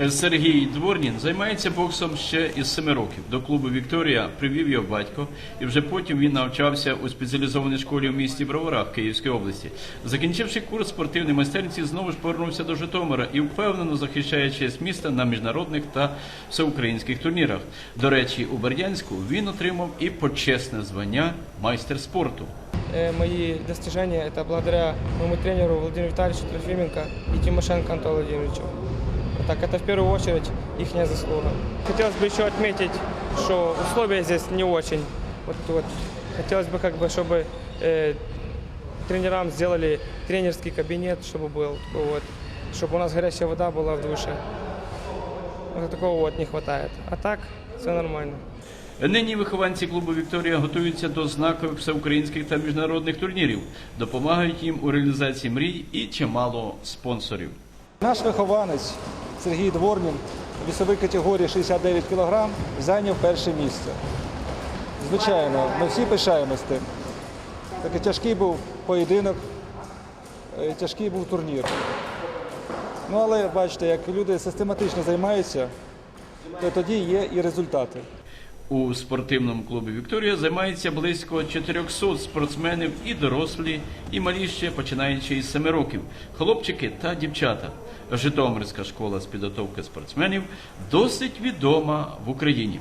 Е, Сергій Дворнін займається боксом ще із семи років. До клубу Вікторія привів його батько, і вже потім він навчався у спеціалізованій школі в місті Броварах Київської області. Закінчивши курс спортивної майстерності, знову ж повернувся до Житомира і впевнено захищає честь міста на міжнародних та всеукраїнських турнірах. До речі, у Бердянську він отримав і почесне звання майстер спорту. Э, мои достижения это благодаря моему тренеру Владимиру Витальевичу Трофименко и Тимошенко Антону Владимировичу Вот Так, это в первую очередь их заслуга. Хотелось бы еще отметить, что условия здесь не очень. Вот, вот. Хотелось бы, как бы, чтобы э, тренерам сделали тренерский кабинет, чтобы был, такой вот, чтобы у нас горячая вода была в душе. Вот такого вот не хватает. А так, все нормально. Нині вихованці клубу Вікторія готуються до знакових всеукраїнських та міжнародних турнірів, допомагають їм у реалізації мрій і чимало спонсорів. Наш вихованець Сергій Дворнін вісовій категорії 69 кг зайняв перше місце. Звичайно, ми всі пишаємось тим. Такий тяжкий був поєдинок, е, тяжкий був турнір. Ну але бачите, як люди систематично займаються, то тоді є і результати. У спортивному клубі Вікторія займається близько 400 спортсменів і дорослі, і малі ще починаючи із 7 років, хлопчики та дівчата. Житомирська школа з підготовки спортсменів досить відома в Україні.